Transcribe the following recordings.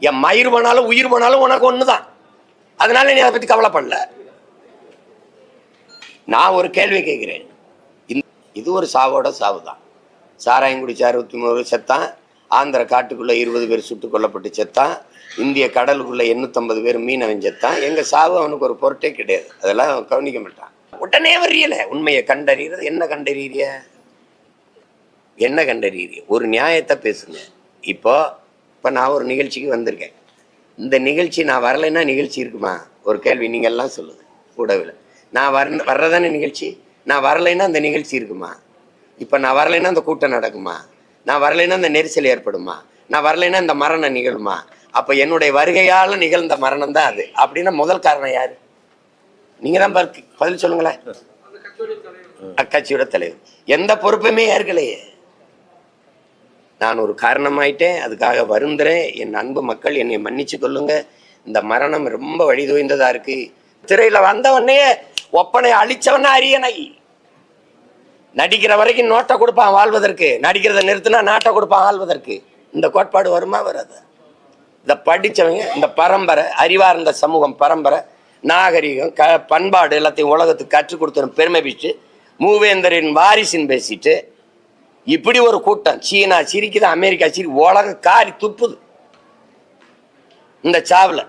என் மயிர் போனாலும் உயிர் போனாலும் உனக்கு ஒண்ணுதான். அதனால நீ அதை பத்தி கவலைப்படல. நான் ஒரு கேள்வி கேட்கிறேன். இது ஒரு சாவோட சாவு தான் சாராயம் குடிச்சு அறுபத்தி மூணு செத்தான். ஆந்திர காட்டுக்குள்ள இருபது பேர் சுட்டுக் கொல்லப்பட்டு செத்தான். இந்திய கடலுக்குள்ள எண்ணூத்தம்பது பேர் மீனவன் செத்தான். எங்க சாவு அவனுக்கு ஒரு பொருட்டே கிடையாது. அதெல்லாம் அவன் கவனிக்க மாட்டான். உடனே வரியல உண்மையை கண்டறியறது. என்ன கண்டறியறிய? என்ன கண்டறியறிய? ஒரு நியாயத்தை பேசுங்க. இப்போ இப்போ நான் ஒரு நிகழ்ச்சிக்கு வந்திருக்கேன். இந்த நிகழ்ச்சி நான் வரலைன்னா நிகழ்ச்சி இருக்குமா? ஒரு கேள்வி நீங்க எல்லாம் சொல்லுங்க கூடவில். நான் வர வர்றதானே நிகழ்ச்சி? நான் வரலைன்னா அந்த நிகழ்ச்சி இருக்குமா? இப்போ நான் வரலைன்னா அந்த கூட்டம் நடக்குமா? நான் வரலைன்னா அந்த நெரிசல் ஏற்படுமா? நான் வரலைன்னா இந்த மரணம் நிகழுமா? அப்போ என்னுடைய வருகையால் நிகழ்ந்த மரணம் தான் அது. அப்படின்னா முதல் காரணம் யாரு? நீங்க தான் பதில் பதில் சொல்லுங்களேன் அக்கட்சியோட தலைவர். எந்த பொறுப்புமே ஏற்கலையே. நான் ஒரு காரணமாயிட்டேன். அதுக்காக வருந்துறேன். என் அன்பு மக்கள் என்னை மன்னிச்சு கொள்ளுங்க. இந்த மரணம் ரொம்ப வழிதோய்ந்ததா இருக்கு. திரையில வந்த உடனே ஒப்பனை அழிச்சவன அரியணை. நடிக்கிற வரைக்கும் நோட்டை கொடுப்பான் வாழ்வதற்கு. நடிக்கிறத நிறுத்தினா நாட்டை கொடுப்பான் வாழ்வதற்கு. இந்த கோட்பாடு வருமா வராது. இந்த படித்தவங்க இந்த பரம்பரை அறிவார்ந்த சமூகம் பரம்பரை நாகரிகம் க பண்பாடு எல்லாத்தையும் உலகத்துக்கு கற்றுக் கொடுத்த பெருமை பிச்சு மூவேந்தரின் வாரிசின் பேசிட்டு இப்படி ஒரு கூட்டம். சீனா சிரிக்குது அமெரிக்கா சிரி உலகம் காரி துப்புது. இந்த சாவுல.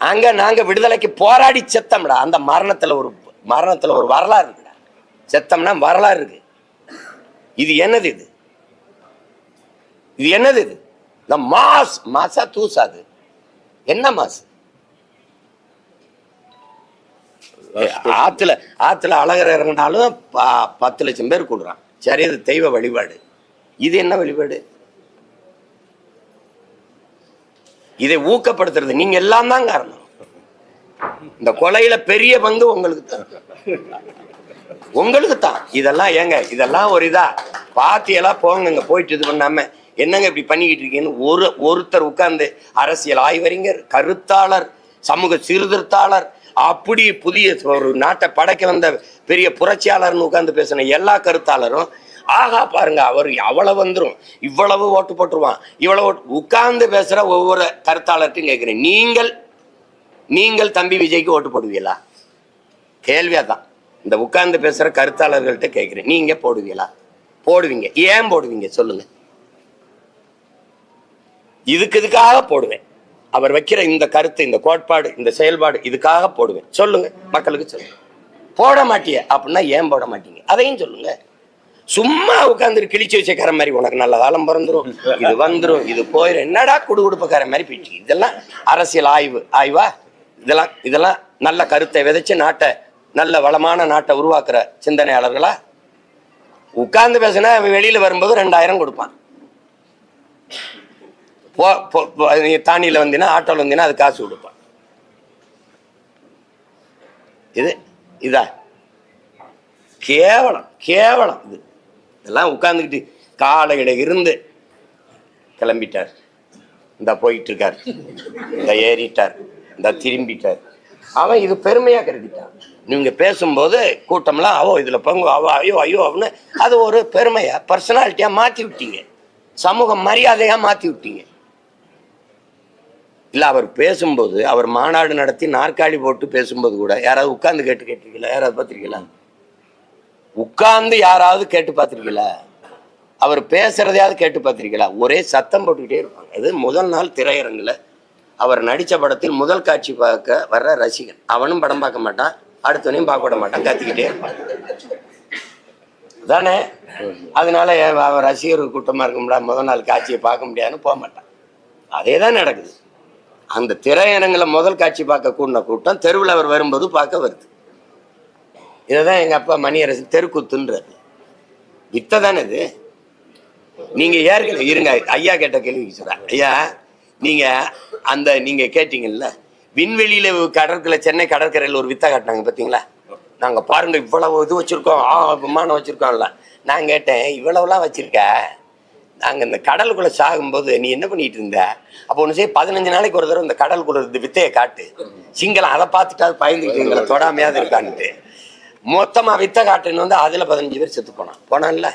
அங்க நாங்க விடுதலைக்கு போராடி செத்தம்டா. அந்த மரணத்துல ஒரு மரணத்துல ஒரு வரலாறு இருக்குடா. செத்தம்னா வரலாறு இருக்கு. இது என்னது இது? இது என்னது இது? இந்த மாஸ் மாசா தூசாது என்ன மாசு ஆத்துல ஆத்துல அழகர் இறங்கினாலும் பத்து லட்சம் பேர் கூடுறான். சரி அது தெய்வ வழிபாடு. இது என்ன வழிபாடு? இதை ஊக்கப்படுத்துறது. நீங்க எல்லாம் தான் காரணம். இந்த கொலையில பெரிய பங்கு உங்களுக்கு தான். உங்களுக்கு தான். இதெல்லாம் ஏங்க இதெல்லாம் ஒரு இதா? பாத்தியெல்லாம் போங்க போயிட்டு இது பண்ணாம. என்னங்க இப்படி பண்ணிக்கிட்டு இருக்கீங்கன்னு ஒரு ஒருத்தர் உட்கார்ந்து அரசியல் ஆய்வறிஞர் கருத்தாளர் சமூக சீர்திருத்தாளர் அப்படி புதிய ஒரு நாட்டை படைக்க வந்த பெரிய புரட்சியாளர்னு உட்காந்து பேசின எல்லா கருத்தாளரும் ஆகா பாருங்க அவர் அவ்வளவு வந்துடும் இவ்வளவு ஓட்டு போட்டுருவான் இவ்வளவு ஓட்டு உட்கார்ந்து பேசுற ஒவ்வொரு கருத்தாளர்ட்டையும் கேட்குறேன். நீங்கள் நீங்கள் தம்பி விஜய்க்கு ஓட்டு போடுவீங்களா? கேள்வியா தான் இந்த உட்கார்ந்து பேசுற கருத்தாளர்கள்ட்ட கேட்குறேன். நீங்க போடுவீங்களா? போடுவீங்க. ஏன் போடுவீங்க? சொல்லுங்க. இதுக்கு இதுக்காக போடுவேன். அவர் வைக்கிற இந்த கருத்து இந்த கோட்பாடு இந்த செயல்பாடு இதுக்காக போடுவேன். சொல்லுங்க. மக்களுக்கு சொல்லுங்க. போட மாட்டிய. அப்படின்னா ஏன் போட மாட்டீங்க? அதையும் சொல்லுங்க. சும்மா உட்காந்து கிழிச்சு வச்சக்கார மாதிரி உனக்கு நல்ல காலம் பிறந்துரும். இது வந்துடும் இது போயிடும் என்னடா குடு குடுப்பக்கார மாதிரி போயிடுச்சு. இதெல்லாம் அரசியல் ஆய்வு. ஆய்வா? இதெல்லாம் இதெல்லாம் நல்ல கருத்தை விதைச்சு நாட்டை நல்ல வளமான நாட்டை உருவாக்குற சிந்தனையாளர்களா? உட்கார்ந்து பேசுனா வெளியில வரும்போது ரெண்டாயிரம் கொடுப்பான். போ போ- நீ தானியில் வந்தீங்கன்னா ஆட்டோவில் வந்தீங்கன்னா அது காசு கொடுப்பான். இது இதா? கேவலம் கேவலம் இது. இதெல்லாம் உட்காந்துக்கிட்டு காலையில இருந்து கிளம்பிட்டார். இந்த போயிட்டு இருக்கார் இந்த ஏறிட்டார். இந்த திரும்பிட்டார். அவன் இது பெருமையா கருதிட்டான். நீங்க பேசும்போது கூட்டம்லாம் அவோ இதுல பங்கு அவோ ஐயோ ஐயோ அப்படின்னு அது ஒரு பெருமையா பர்சனாலிட்டியா மாத்தி விட்டீங்க. சமூக மரியாதையா மாத்தி விட்டீங்க. இல்லை அவர் பேசும்போது அவர் மாநாடு நடத்தி நாற்காலி போட்டு பேசும்போது கூட யாராவது உட்கார்ந்து கேட்டு கேட்டிருக்கீங்களா? யாராவது பார்த்துருக்கீங்களா? உட்கார்ந்து யாராவது கேட்டு பார்த்துருக்கீங்களா? அவர் பேசுறதையாவது கேட்டு பார்த்துருக்கீங்களா? ஒரே சத்தம் போட்டுக்கிட்டே இருப்பாங்க. அது முதல் நாள் திரையரங்குல. அவர் நடிச்ச படத்தில் முதல் காட்சி பார்க்க வர்ற ரசிகன். அவனும் படம் பார்க்க மாட்டான் அடுத்தவனையும் பார்க்க விட மாட்டான் கத்திக்கிட்டே இருப்பான். தானே? அதனால ரசிகர் கூட்டமாக இருக்க முடியாது முதல் நாள் காட்சியை பார்க்க முடியாதுன்னு போக மாட்டான். அதே தான் நடக்குது. அந்த திரையரங்குல முதல் காட்சி பார்க்க கூடின கூட்டம் தெருவில் அவர் வரும்போது பார்க்க வருது. இதை தான் எங்கள் அப்பா மணியரசு தெருக்குத்துன்றது வித்தை தானே இது? நீங்கள் ஏற்கனவே இருங்க ஐயா கேட்ட கேள்விக்கு சொல்கிறேன் ஐயா நீங்கள் அந்த நீங்கள் கேட்டீங்கல்ல விண்வெளியில் கடற்கரை சென்னை கடற்கரையில் ஒரு வித்தை காட்டினாங்க பார்த்தீங்களா நாங்கள் பாருங்கள் இவ்வளவு இது வச்சுருக்கோம் ஆ விமானம் வச்சுருக்கோம்ல. நான் கேட்டேன் இவ்வளவுலாம் வச்சுருக்கேன் நாங்க இந்த கடலுக்குள்ள சாகும்போது நீ என்ன பண்ணிட்டு இருந்த? அப்போ ஒன்று செய்ய பதினஞ்சு நாளைக்கு ஒரு தடவை இந்த கடலுக்குள்ள இந்த வித்தையை காட்டு. சிங்களம் அதை பார்த்துட்டு அது பயந்துக்கிட்டு எங்களை தொடாமையாவது இருக்கான்ட்டு. மொத்தமா வித்த காட்டுன்னு வந்து அதுல பதினஞ்சு பேர் செத்து போனான். போனான்ல.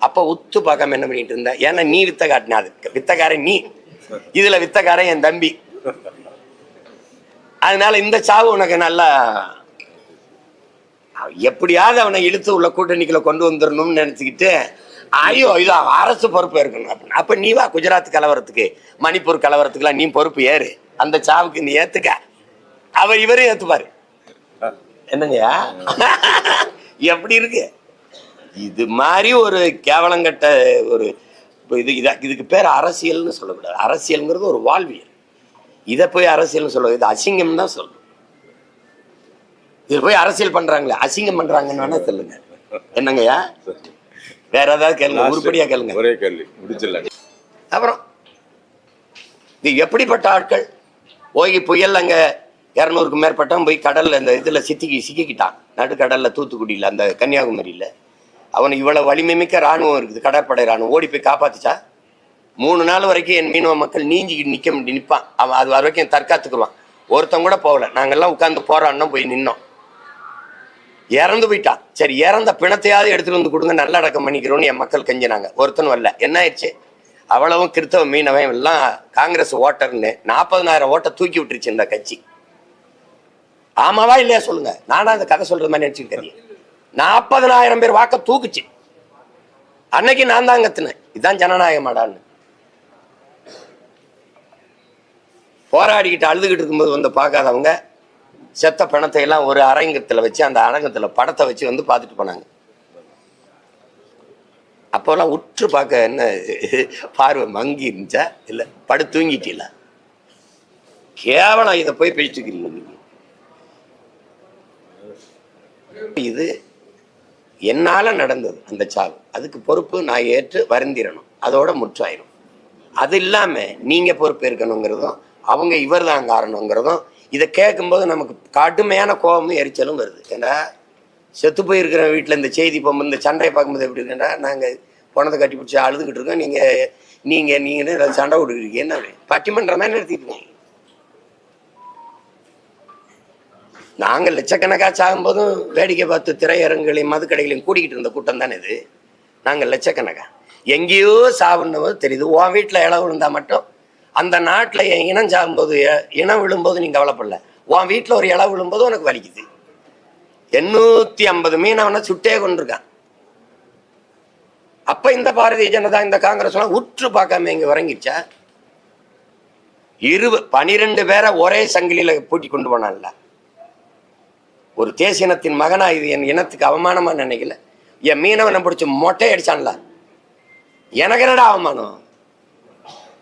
அப்ப உத்து பார்க்காம என்ன பண்ணிட்டு இருந்த? ஏன்னா நீ வித்த காட்டின அது. வித்தக்காரன் நீ. இதுல வித்தக்காரன் என் தம்பி. அதனால இந்த சாவு உனக்கு நல்லா எப்படியாவது அவனை இழுத்து உள்ள கூட்டணிக்குள்ள கொண்டு வந்துடணும்னு நினைச்சுக்கிட்டு ஐயோ இது அரசு பொறுப்பு இருக்கணும் அப்படின்னு. அப்ப நீ வா குஜராத் கலவரத்துக்கு மணிப்பூர் கலவரத்துக்குலாம் நீ பொறுப்பு ஏறு. அந்த சாவுக்கு நீ ஏத்துக்க. அவர் இவரும் ஏத்துப்பாரு. என்னங்கய்யா? எப்படி இருக்கு? இது மாதிரி ஒரு கேவலங்கட்ட ஒரு இது இதா இதுக்கு பேர் அரசியல்னு சொல்லக்கூடாது. அரசியல்ங்கிறது ஒரு வாழ்வியல். இதை போய் அரசியல்னு சொல்ல இது அசிங்கம் தான் சொல்லணும் இது போய் அரசியல் பண்றாங்களே அசிங்கம் பண்றாங்கன்னு வேணா சொல்லுங்க. என்னங்கய்யா? வேற ஏதாவது கேளுங்க உருப்படியா கேளுங்க. ஒரே கேள்வி முடிச்சிடலாம். அப்புறம் இது எப்படிப்பட்ட ஆட்கள்? ஓகி புயல் அங்க இரநூறுக்கு மேற்பட்டவன் போய் கடல்ல இந்த இதுல சித்திக்கி சிக்கிக்கிட்டான். நடுக்கடல்ல தூத்துக்குடியில அந்த கன்னியாகுமரியில. அவனுக்கு இவ்வளவு வலிமை மிக்க ராணுவம் இருக்குது கடற்படை ராணுவம் ஓடி போய் காப்பாத்துச்சா? மூணு நாள் வரைக்கும் என் மீனவ மக்கள் நீஞ்சிக்கிட்டு முடியும் நிப்பான். அவன் அது வரைக்கும் தற்காத்துக்குருவான் ஒருத்தன் கூட போகல. நாங்கெல்லாம் உட்கார்ந்து போராடினோம் போய் நின்னோம். இறந்து போயிட்டான் சரி இறந்த பிணத்தையாவது எடுத்துட்டு வந்து கொடுங்க நல்லடக்கம் பண்ணிக்கிறோன்னு என் மக்கள் கெஞ்சினாங்க. ஒருத்தனும் வரல என்ன ஆயிடுச்சு? அவ்வளவும் கிறித்தவ மீனவன் எல்லாம் காங்கிரஸ் ஓட்டர்னு நாற்பதனாயிரம் ஓட்டை தூக்கி விட்டுருச்சு இந்த கட்சி. ஆமாவா இல்லையா சொல்லுங்க? நானா இந்த கதை சொல்றது மாதிரி நினைச்சுக்கிட்டேன். நாற்பதனாயிரம் பேர் வாக்க தூக்குச்சு. அன்னைக்கு நான் தான் கத்துனேன் இதுதான் ஜனநாயகமாடான்னு. போராடிக்கிட்டு அழுதுகிட்டு இருக்கும்போது வந்து பார்க்காதவங்க செத்த பிணத்தை எல்லாம் ஒரு அரங்கத்துல வச்சு அந்த அரங்கத்துல படத்தை வச்சு வந்து பார்த்துட்டு போனாங்க. அப்போல்லாம் உற்று பார்க்க என்ன பார்வை மங்கி இருந்துச்சா? இல்லை படு தூங்கிட்டில கேவலம் இதை போய் பேசிட்டுக்கிறீங்க இது என்னால நடந்தது அந்த சாவு. அதுக்கு பொறுப்பு நான் ஏற்று வருந்திரணும் அதோட முற்றாயிரும். அது இல்லாம நீங்க பொறுப்பு இருக்கணுங்கிறதும் அவங்க இவர் தான் காரணங்கிறதும் இதை கேட்கும்போது நமக்கு கடுமையான கோபமும் எரிச்சலும் வருது. ஏன்னா செத்து போயிருக்கிற வீட்டில் இந்த செய்தி இப்போ இந்த சண்டையை பார்க்கும்போது எப்படி இருக்குன்னா நாங்கள் பணத்தை கட்டி பிடிச்சி அழுதுகிட்டு இருக்கோம். நீங்கள் நீங்கள் நீங்கள் சண்டை விட்டுக்கிறீங்க என்ன பட்டிமன்றம் மாதிரி நிறுத்திட்டு நாங்கள் லட்சக்கணக்காக சாகும்போதும் வேடிக்கை பார்த்து திரையரங்குகளையும் மதுக்கடைகளையும் கூட்டிகிட்டு இருந்த கூட்டம் தானே இது. நாங்கள் லட்சக்கணக்கா. எங்கேயோ சாவுன்னு தெரியுது உன் வீட்டில் இளவு இருந்தால் மட்டும் அந்த நாட்டில் என் இனம் சாகும்போது இனம் விழும்போது நீ கவலைப்படல. உன் வீட்டில் ஒரு இலை விழும்போது உனக்கு வலிக்குது. எண்ணூத்தி ஐம்பது மீனவனை சுட்டே கொண்டிருக்கான் அப்ப இந்த பாரதிய ஜனதா இந்த காங்கிரஸ்லாம் உற்று பார்க்காம இங்க வரங்கிச்சா இரு பனிரெண்டு பேரை ஒரே சங்கிலியில பூட்டி கொண்டு போனான்ல. ஒரு தேசியனத்தின் மகனா இது என் இனத்துக்கு அவமானமா நினைக்கல. என் மீனவனை பிடிச்சி மொட்டை அடிச்சான்ல. எனக்கு என்னடா அவமானம்?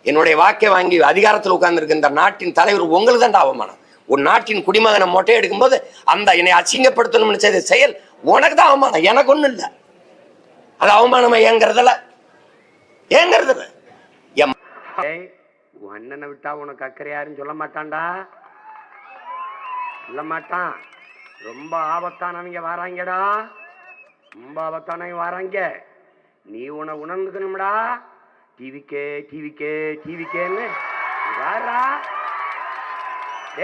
என்னுடைய வாக்கை வாங்கி அதிகாரத்தில் உட்கார்ந்துருக்க இந்த நாட்டின் தலைவர் உங்களுக்கு தான் அவமானம். ஒரு நாட்டின் குடிமகனை மொட்டை எடுக்கும்போது அந்த என்னை அசிங்கப்படுத்தணும்னு செய்த செயல் உனக்கு தான் அவமானம். எனக்கு ஒன்றும் இல்லை. அது அவமானமா ஏங்கிறதில்ல. ஏங்கிறதில்ல. எம் அண்ணனை விட்டா உனக்கு அக்கறை யாருன்னு சொல்ல மாட்டான்டா. சொல்ல மாட்டான். ரொம்ப ஆபத்தானவங்க வராங்கடா. ரொம்ப ஆபத்தானவங்க வராங்க. நீ உன உணர்ந்துக்கணும்டா. டிவிக்கே டிவிக்கே டிவிக்கேன்னு வாரா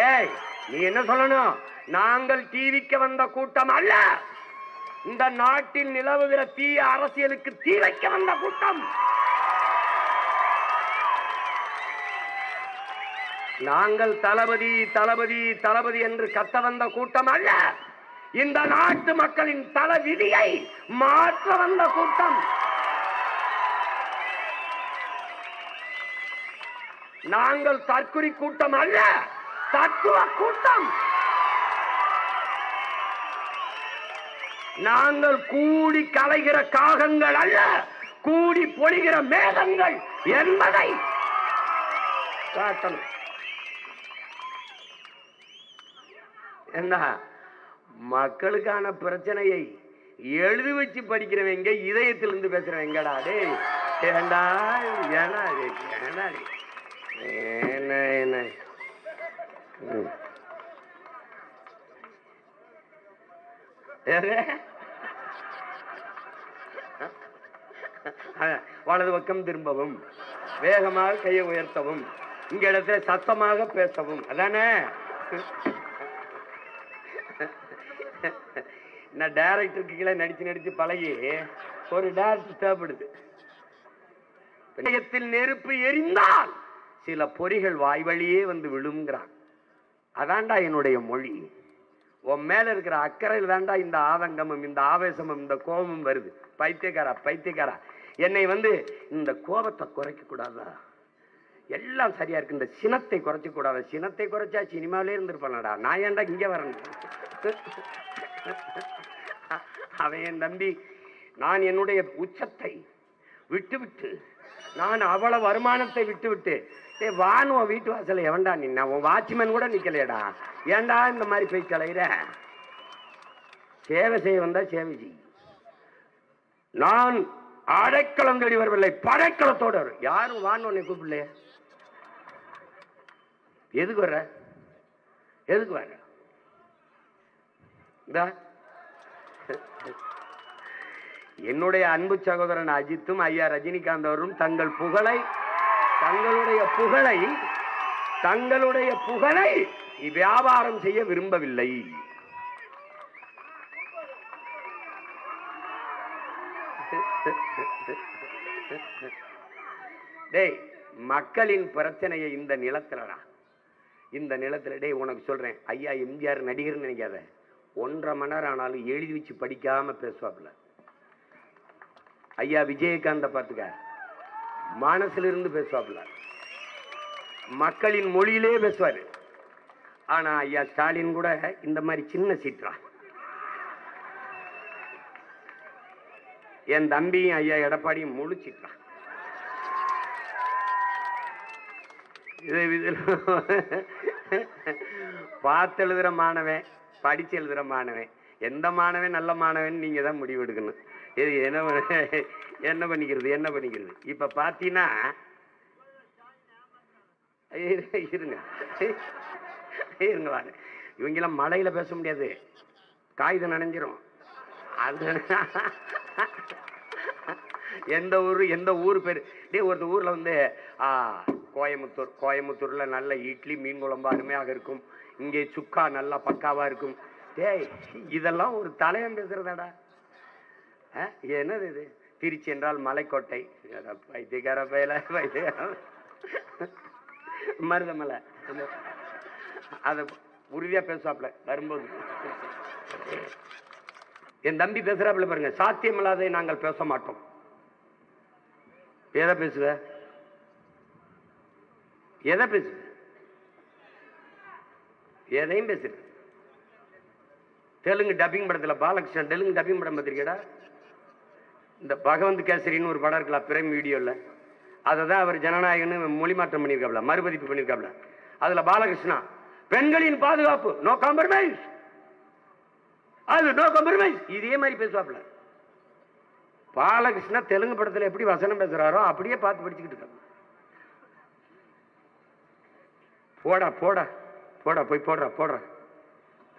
ஏய் நீ என்ன சொல்லணும்? நாங்கள் டிவிக்கு வந்த கூட்டம் அல்ல. இந்த நாட்டில் நிலவுகிற தீய அரசியலுக்கு தீ வைக்க வந்த கூட்டம். நாங்கள் தளபதி தளபதி தளபதி என்று கத்த வந்த கூட்டம் அல்ல. இந்த நாட்டு மக்களின் தல விதியை மாற்ற வந்த கூட்டம். நாங்கள் தற்குறி கூட்டம் அல்ல தத்துவ கூட்டம். நாங்கள் கூடி கலைகிற காகங்கள் அல்ல கூடி பொழிகிற மேகங்கள் என்பதை காட்டணும். என்ன? மக்களுக்கான பிரச்சனையை எழுதி வச்சு படிக்கிறவங்க இதயத்திலிருந்து பேசுறவங்கடா ஏண்டா ஏண்டா இது? வலது பக்கம் திரும்பவும். வேகமாக கையை உயர்த்தவும். இங்க இடத்துல சத்தமாக பேசவும். அதானே? நான் டேரக்டருக்கு கீழே நடிச்சு நடிச்சு பழகி ஒரு டேரக்டர் தேவைப்படுது. நெருப்பு எரிந்தால் சில பொறிகள் வாய் வழியே வந்து விழுங்கிறான். அதாண்டா என்னுடைய மொழி. உன் மேல இருக்கிற அக்கறையில் தாண்டா இந்த ஆதங்கமும் இந்த ஆவேசமும் இந்த கோபமும் வருது. பைத்தியக்காரா பைத்தியக்காரா. என்னை வந்து இந்த கோபத்தை குறைக்க கூடாதா? எல்லாம் சரியா இருக்கு. இந்த சினத்தை குறைக்க கூடாது? சினத்தை குறைச்சா சினிமாவிலே இருந்திருப்பானடா. நான் ஏன்டா இங்கே வரணும்? அவன் என் தம்பி நான் என்னுடைய உச்சத்தை விட்டுவிட்டு நான் அவ்வளவு வருமானத்தை விட்டுவிட்டு ஏ வான் உன் வீட்டு வாசல்ல எவன்டா நின்னா? உன் வாட்ச்மேன் கூட நிக்கலையடா. ஏன்டா இந்த மாதிரி போய் கலையிற சேவை செய்ய வந்தா சேவை செய். நான் அடைக்கலம் தேடி வரவில்லை. படைக்கலத்தோடு வரும் யாரும் வான் உன்னை கூப்பிடலையே? எதுக்கு வர்ற? எதுக்கு வர்ற? இந்தா. என்னுடைய அன்பு சகோதரன் அஜித்தும் ஐயா ரஜினிகாந்த் அவரும் தங்கள் புகழை தங்களுடைய புகழை தங்களுடைய புகழை வியாபாரம் செய்ய விரும்பவில்லை. டேய் மக்களின் பிரச்சனையை இந்த நிலத்துலடா. இந்த நிலத்துல டேய் உனக்கு சொல்றேன். ஐயா எம்ஜிஆர் நடிகர்னு நினைக்காத. ஒன்றரை மணி நேரம் ஆனாலும் எழுதி வச்சு படிக்காம பேசுவாப்புல. ஐயா விஜயகாந்த பார்த்துக்க. மனசுல இருந்து பேசுவாப்புல. மக்களின் மொழியிலே பேசுவாரு. ஆனா ஐயா ஸ்டாலின் கூட இந்த மாதிரி சின்ன சீற்றா. என் தம்பியும் ஐயா எடப்பாடியும் முழு சீற்றா. இதில் பார்த்து எழுதுற மாணவன் படிச்சு எழுதுற மாணவன். எந்த மாணவன் நல்ல மாணவன் நீங்க தான் முடிவு எடுக்கணும் இது என்ன என்ன பண்ணிக்கிறது என்ன பண்ணிக்கிறது? இப்ப பாத்தீங்கன்னா இருங்க. இருங்க வாங்க. இவங்கெல்லாம் மழையில் பேச முடியாது. காகிதம் நனைஞ்சிரும். அது எந்த ஊர் எந்த ஊர் பேர்? டேய் ஒரு ஊர்ல வந்து ஆ கோயம்புத்தூர். கோயம்புத்தூர்ல நல்ல இட்லி மீன் குழம்பு அருமையாக இருக்கும். இங்கே சுக்கா நல்லா பக்காவா இருக்கும். டேய் இதெல்லாம் ஒரு தலையம் பேசுறதாடா. ஆ, என்னது இது? திருச்சி என்றால் மலைக்கோட்டை. அட பைத்தியக்கார பயல மருதமலை. அதை உறுதியா பேசுவாப்ல வரும்போது. என் தம்பி பேசுகிறாப்புல பாருங்க சாத்தியமில்லாததை நாங்கள் பேச மாட்டோம். எதை பேசுவ? எதை பேசுவ? எதையும் பேசுற தெலுங்கு டப்பிங் படத்துல பாலகிருஷ்ணன் தெலுங்கு டப்பிங் படம் பார்த்துருக்கேடா இந்த பகவந்த் கேசரின்னு ஒரு படம் இருக்கலாம் பிரைம் வீடியோவில் அதை தான் அவர் ஜனநாயகன்னு மொழி மாற்றம் பண்ணியிருக்காப்ல மறுபதிப்பு பண்ணியிருக்காப்ல. அதில் பாலகிருஷ்ணா பெண்களின் பாதுகாப்பு நோ காம்ப்ரமைஸ் அது நோ காம்ப்ரமைஸ் இதே மாதிரி பேசுவாப்ல. பாலகிருஷ்ணா தெலுங்கு படத்தில் எப்படி வசனம் பேசுறாரோ அப்படியே பார்த்து படிச்சுக்கிட்டு இருக்காங்க போடா போடா போடா போய் போடுறா போடுறா.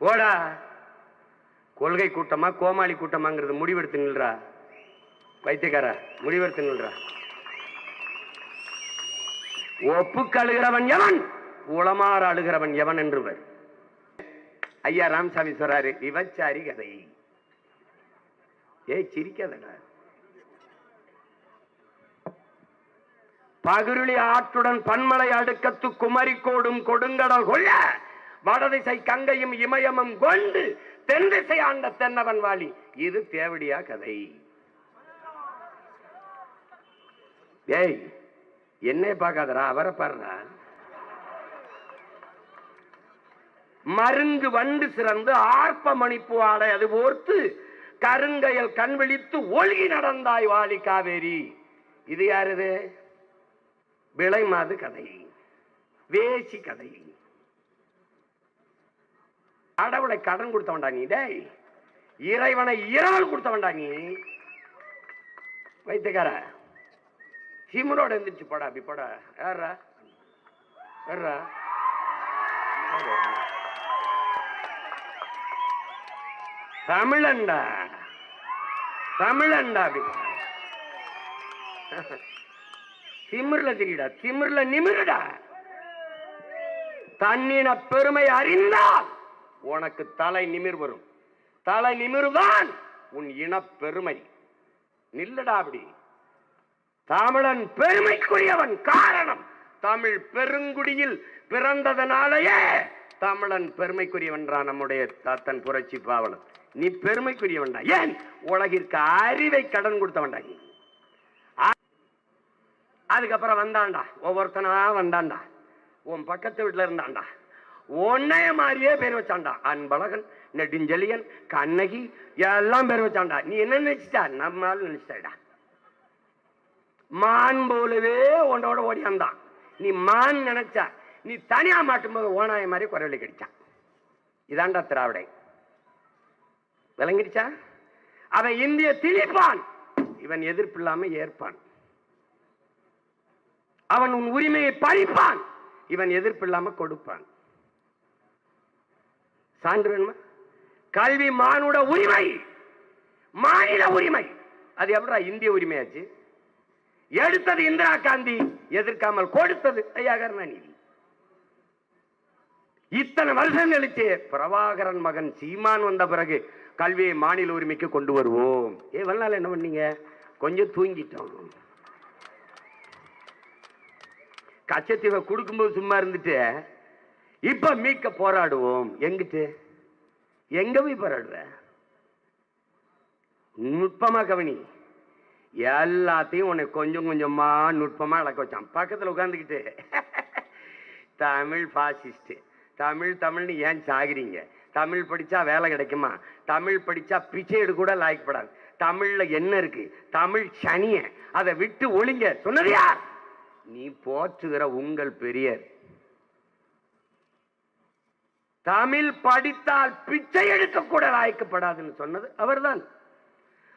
போடா. கொள்கை கூட்டமா கோமாளி கூட்டமாங்கிறது முடிவெடுத்து நில்றா. வைத்தியக்கார முடிவெடுத்துங்கள்ரா ஒப்புக்கு அழுகிறவன் எவன்? உளமாற அழுகிறவன் எவன் என்றுவர். ஐயா ராமசாமி சொல்றாரு விபச்சாரி கதை. ஏ சிரிக்காதடா. பகிருளி ஆற்றுடன் பன்மலை அடுக்கத்து குமரிக்கோடும் கொடுங்கடல் கொள்ள வடதிசை கங்கையும் இமயமும் கொண்டு தென் திசை ஆண்ட தென்னவன் வாலி. இது தேவடியா கதை. ஏய் என்னே பார்க்காதடா அவரை பாருடா. மருந்து வண்டு சிறந்து ஆர்ப்ப மணிப்பு ஆடை அது ஓர்த்து கருங்கையல் கண் விழித்து ஒழுகி நடந்தாய் வாலி காவேரி. இது யாருது? விளை மாது கதை வேசி கதை. கடவுளை கடன் கொடுத்தவன்டா நீ டேய். இறைவனை இரவல் கொடுத்தவன்டா நீ. வைத்தியக்கார திமுறோட எந்திரிச்சு படா அப்படி படா. யாரா யாரா தமிழன்டா. தமிழன்டா அப்படி திமிர்ல தெரியுடா திமிர்ல நிமிருடா. தன்னின பெருமை அறிந்தால் உனக்கு தலை நிமிர் வரும். தலை நிமிர்தான் உன் இன பெருமை நில்லடா அப்படி. தமிழன் பெருமைக்குரியவன் காரணம். தமிழ் பெருங்குடியில் பிறந்ததனாலேயே தமிழன் பெருமைக்குரியவன்றான் நம்முடைய தாத்தன் புரட்சி பாவலன். நீ பெருமைக்குரியவன்டா. ஏன்? உலகிற்கு அறிவை கடன் கொடுத்தவன்டா நீ. அதுக்கப்புறம் வந்தான்டா. ஒவ்வொருத்தனா வந்தான்டா. உன் பக்கத்து வீட்டுல இருந்தான்டா. உன்னைய மாதிரியே பேர் வச்சான்டா. அன்பழகன் நெடுஞ்செழியன் கண்ணகி எல்லாம் பேர் வச்சான்டா. நீ என்ன நினைச்சிட்டா? நம்மளால நினைச்சிட்டா மான் போலவே உன்னோட ஓடி வந்தான். நீ மான் நினைச்சா நீ தனியா மாட்டும்போது ஓனாய மாதிரி குரவழி கிடைச்சான். இதாண்டா திராவிடை. விளங்கிடுச்சா? அவன் இந்திய திணிப்பான் இவன் எதிர்ப்பு இல்லாம ஏற்பான். அவன் உன் உரிமையை பறிப்பான் இவன் எதிர்ப்பு இல்லாம கொடுப்பான். சான்று வேணுமா? கல்வி மானுட உரிமை. மாநில உரிமை. அது எப்படா இந்திய உரிமையாச்சு? எடுத்தது இந்திரா காந்தி எதிர்க்காமல் கொடுத்தது ஐயா கருணாநிதி இத்தனை வருஷம் கழிச்சு பிரபாகரன் மகன் சீமான் வந்த பிறகு கல்வியை மாநில உரிமைக்கு கொண்டு வருவோம். ஏ வல்லால என்ன பண்ணீங்க? கொஞ்சம் தூங்கிட்டோம். கச்சத்தீவை கொடுக்கும்போது சும்மா இருந்துட்டு இப்ப மீட்க போராடுவோம். எங்கிட்டு? எங்க போய் போராடுவ நுட்பமா கவனி. எல்லாத்தையும் உன்னை கொஞ்சம் கொஞ்சமா நுட்பமா இழக்க வச்சான். பக்கத்துல உட்காந்துக்கிட்டு தமிழ் பாசிஸ்ட் தமிழ் தமிழ்னு ஏன் சாகிறீங்க? தமிழ் படிச்சா வேலை கிடைக்குமா? தமிழ் படிச்சா பிச்சைடு கூட லாய்க்கப்படாது தமிழ்ல என்ன இருக்கு? தமிழ் சனிய. அதை விட்டு ஒளிங்க. சொன்னது யார்? நீ போற்றுகிற உங்கள் பெரியர். தமிழ் படித்தால் பிச்சை எடுக்க கூட லாய்க்கப்படாதுன்னு சொன்னது அவர்தான்.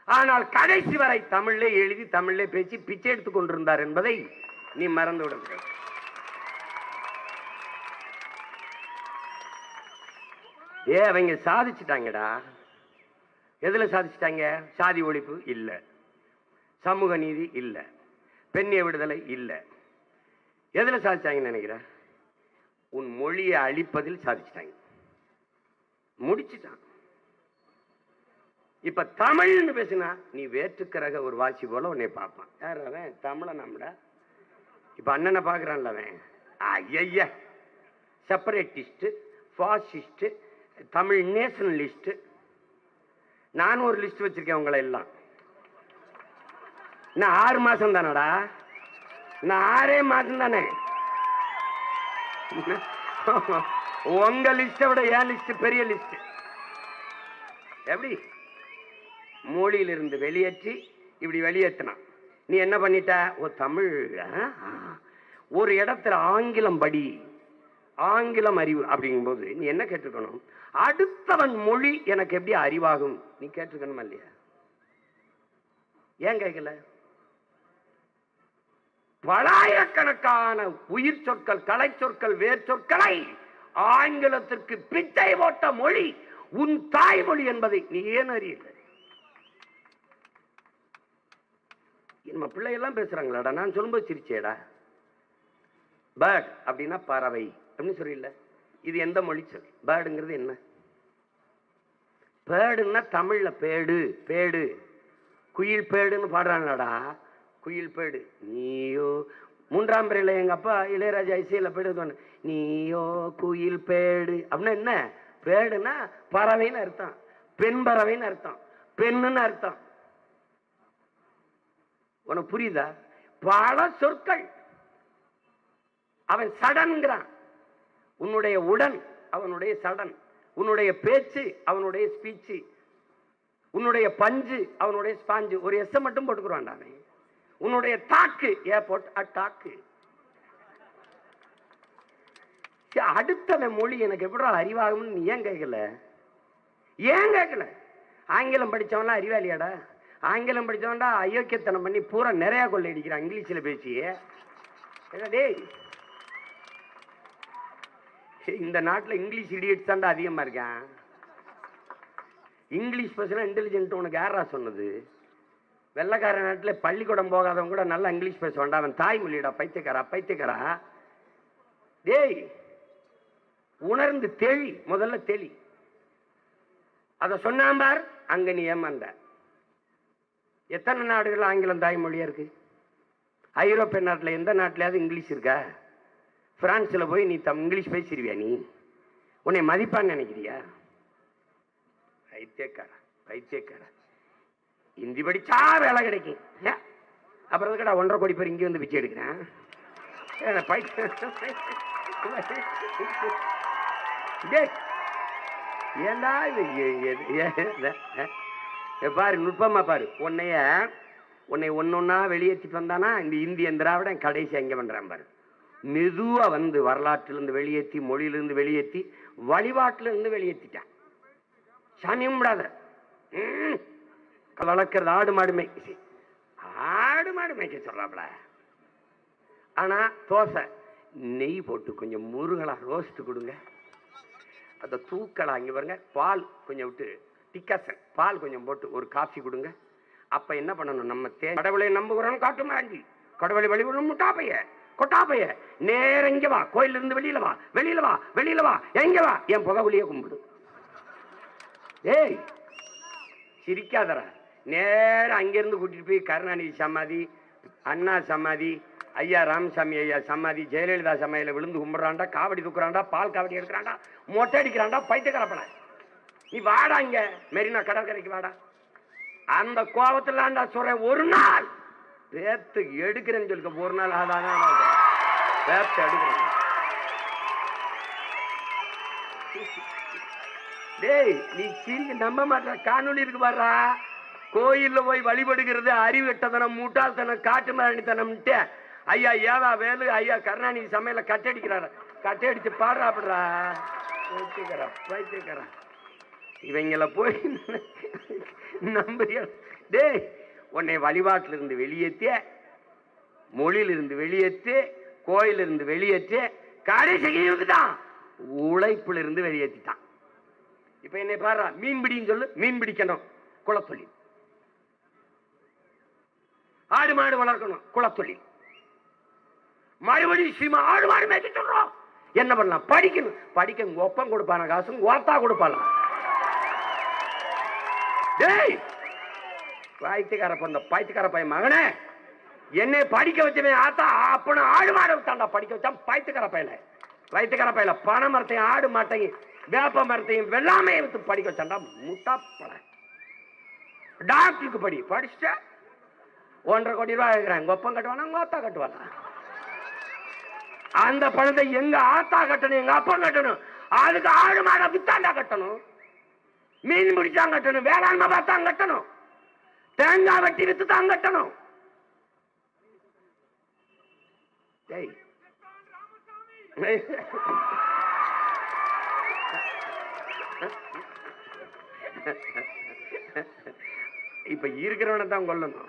ஆனால் கடைசி வரை தமிழ்லே எழுதி தமிழ்லே பேசி பிச்சை எடுத்துக் கொண்டிருந்தார் என்பதை நீ மறந்து விடுங்கள் ஏ அவங்க சாதிச்சிட்டாங்கடா. எதுல சாதிச்சிட்டாங்க? சாதி ஒழிப்பு இல்ல. சமூக நீதி இல்ல. பெண்ணிய விடுதலை இல்ல. எதுல சாதிச்சாங்கன்னு நினைக்கிற உன் மொழியை அழிப்பதில் சாதிச்சிட்டாங்க. முடிச்சுட்டான். இப்ப தமிழ்னு பேசினா நீ வேற்றுக்கிறக ஒரு வாசி போல உன்னை பார்ப்பான். யார் அவன்? தமிழ நம்மடா இப்ப அண்ணனை பாக்குறான்ல அவன். ஐய செப்பரேட்டிஸ்ட் ஃபாசிஸ்ட் தமிழ் நேஷனலிஸ்ட் நானும் ஒரு லிஸ்ட் வச்சிருக்கேன் உங்களை எல்லாம். நான் ஆறு மாசம் தானடா? நான் ஆறே மாசம் தானே? உங்க லிஸ்ட்டை விட என் லிஸ்ட் பெரிய லிஸ்ட் எப்படி? மொழியிலிருந்து வெளியேற்றி இப்படி வெளியேற்றினான். நீ என்ன பண்ணிட்ட? ஓ தமிழ். ஒரு இடத்துல ஆங்கிலம் படி ஆங்கிலம் அறிவு அப்படிங்கும்போது நீ என்ன கேட்டிருக்கணும்? அடுத்தவன் மொழி எனக்கு எப்படி அறிவாகும்? நீ கேட்டிருக்கணுமா இல்லையா? ஏன் கேட்கல? பலாயிரக்கணக்கான உயிர் சொற்கள் கலை சொற்கள் வேர் சொற்களை ஆங்கிலத்திற்கு பிச்சை போட்ட மொழி உன் தாய்மொழி என்பதை நீ ஏன் அறியலை? நம்ம பிள்ளையெல்லாம் பேசுறாங்களாடா? நான் சொல்லும்போது சிரிச்சேடா. பேர்ட் அப்படின்னா பறவை அப்படின்னு சொல்லிடல இது எந்த மொழி சொல்? பேர்டுங்கிறது என்ன? பேடுன்னா தமிழ்ல பேடு பேடு. குயில் பேடுன்னு பாடுறாங்களாடா. குயில் பேடு. நீயோ மூன்றாம் பிறையில் எங்கள் அப்பா இளையராஜா இசையில் பேடு நீயோ குயில் பேடு. அப்படின்னா என்ன? பேடுனா பறவைன்னு அர்த்தம். பெண் பறவைன்னு அர்த்தம். பெண்ணுன்னு அர்த்தம். உனக்கு புரியுதா? பல சொற்கள். அவன் சடன்கிறான் உன்னுடைய உடன் அவனுடைய சடன். உன்னுடைய பேச்சு அவனுடைய ஸ்பீச்சு உன்னுடைய பஞ்சு அவனுடைய ஸ்பாஞ்சு ஒரு எஸ் மட்டும் போட்டுக்கிறான் அவன். உன்னுடைய தாக்கு ஏர்போர்ட் அட்டாக்கு அடுத்தவன் மொழி எனக்கு எப்படி அறிவாகும்னு நீ ஏன் கேட்கல? ஏன் கேட்கல? ஆங்கிலம் படிச்சவன்லாம் அறிவாளியாடா ஆங்கிலம் படித்தவன்டா அயோக்கியத்தனம் பண்ணி பூரா நிறையா கொள்ளை அடிக்கிறான் இங்கிலீஷில் பேசி. டேய்? இந்த நாட்டில் இங்கிலீஷ் இடியட்ஸ் தான்டா அதிகமாக இருக்கேன். இங்கிலீஷ் பேசுனா இன்டெலிஜென்ட் உனக்கு யாரா சொன்னது? வெள்ளக்கார நாட்டில் பள்ளிக்கூடம் போகாதவன் கூட நல்லா இங்கிலீஷ் பேசுவான்டா. அவன் தாய்மொழியடா பைத்தியக்காரா பைத்தியக்காரா? டேய் உணர்ந்து தெளி முதல்ல தெளி. அதை சொன்னாம்பார் அங்கே நீ ஏமாந்த. எத்தனை நாடுகள் ஆங்கிலம் தாய்மொழியாக இருக்குது ஐரோப்பிய நாட்டில் எந்த நாட்டிலையாவது இங்கிலீஷ் இருக்கா ஃப்ரான்ஸில் போய் நீ தம் இங்கிலீஷ் பேசிடுவியா நீ உன்னை மதிப்பான்னு நினைக்கிறியா பைத்தியக்காரா பைத்தியக்காரா ஹிந்தி படிச்சா வேலை கிடைக்கும் அப்புறம் எதுக்குடா ஒன்றரை கோடி பேர் இங்கே வந்து பிச்சை எடுக்கிறேன் ஏ, பைத்தியம். டேய், இது பாரு நுட்பமா பாரு. உன்னைய உன்னை ஒன்னொன்னா வெளியேற்றிட்டு வந்தானா? இந்த இந்தியன் திராவிடன் கடைசி எங்க பண்றான் பாரு. மெதுவா வந்து வரலாற்றிலிருந்து வெளியேற்றி மொழியிலிருந்து வெளியேற்றி வழிபாட்டிலிருந்து வெளியேற்றிட்டான். சாமி கும்பிடாத. ம். வளர்க்கறது ஆடு மாடு மேய்க்கு ஆடு மாடு மேய்க்க சொல்றாப்ல. ஆனா தோசை நெய் போட்டு கொஞ்சம் முருகலா ரோஸ்ட் கொடுங்க. அதை தூக்கலாம் இங்க பாருங்க பால் கொஞ்சம் விட்டு டிக்காசன் பால் கொஞ்சம் போட்டு ஒரு காஃபி கொடுங்க. அப்ப என்ன பண்ணணும்? நம்ம தே கடவுளை நம்புகிறோம் காட்டுமாஞ்சி கடவுளை வழிபடணும் முட்டாப்பைய கொட்டாப்பைய. நேர இங்க வா. கோயில்ல இருந்து வெளியில வா. வெளியில வா. வெளியில வா. எங்க வா? என் புகவுலியே கும்பிடு. ஏய் சிரிக்காதரா நேரா அங்கிருந்து கூட்டிட்டு போய் கருணாநிதி சமாதி அண்ணா சமாதி ஐயா ராமசாமி ஐயா சமாதி ஜெயலலிதா சமையல விழுந்து கும்பிடுறான்டா காவடி தூக்குறான்டா பால் காவடி எடுக்கிறான்டா மொட்டை அடிக்கிறான்டா கலப்பனை நீ வாடா இங்க. மெரினா கடற்கரைக்கு வாடா. அந்த கோபத்துல சொல்றேன் ஒரு நாள். பேத்து எடுக்கிறேன்னு சொல்லிக்க ஒரு நாள் அதான் பேத்து எடுக்கிறேன். டேய் நீ சிரிக்க நம்ப மாட்டா காணொலி இருக்கு பாடுறா கோயில்ல போய் வழிபடுகிறது அறிவெட்டதனம் முட்டாள்தனம் காட்டு மரணித்தனம்ட்டு ஐயா ஏவா வேலு ஐயா கருணாநிதி சமையல கட்டடிக்கிறாரு. கட்டடிச்சு பாடுறாப்படுறா வைத்தியக்காரா வைத்தியக்காரா இவங்களை போய் நம்புறியா? டேய் உன்னை வழிபாட்டில இருந்து வெளியேற்றிய மொழியிலிருந்து வெளியேற்று கோயிலிருந்து வெளியேற்று கடைசிக்கு தான் உழைப்புல இருந்து வெளியேற்றிட்டான் இப்ப என்னை பாரு மீன் பிடின்னு சொல்லு மீன் பிடிக்கணும் குளத்தொழில் ஆடு மாடு வளர்க்கணும் குளத்தொழில் மறுபடியும் சீமா ஆடு மாடு மேய்க்க சொல்றோம். என்ன பண்ணலாம்? படிக்கணும். படிக்க ஒப்பம் கொடுப்பான காசு ஓத்தா கொடுப்பாலாம் டேய்! பாய்த்துக்கார பொண்ணு பாய்த்துக்கார பையன் மகனே. என்னை படிக்க வச்சவன் ஆத்தா அப்பனு ஆடு மாடு விட்டான்டா படிக்க வச்சான் பாய்த்துக்கார பையல பாய்த்துக்கார பையல பனை மரத்தையும் ஆடு மாட்டையும் வேப்ப மரத்தையும் வெள்ளாமையை வித்து படிக்க வச்சான்டா முட்டாப்பட டாக்டருக்கு படி படிச்சுட்ட ஒன்றரை கோடி ரூபாய் இருக்கிறேன் கொப்பம் கட்டுவானா? உங்க ஆத்தா கட்டுவானா? அந்த பணத்தை எங்க ஆத்தா கட்டணும் எங்க அப்பா கட்டணும்? அதுக்கு ஆடு மாடை வித்தாண்டா கட்டணும்? மீன் பிடிச்சாங்க கட்டணும் வேளாண்மை பார்த்தாங்க கட்டணும். தேங்காய் வெட்டி வித்து தான் கட்டணும். இப்ப இருக்கிறவனை தான் கொல்லணும்.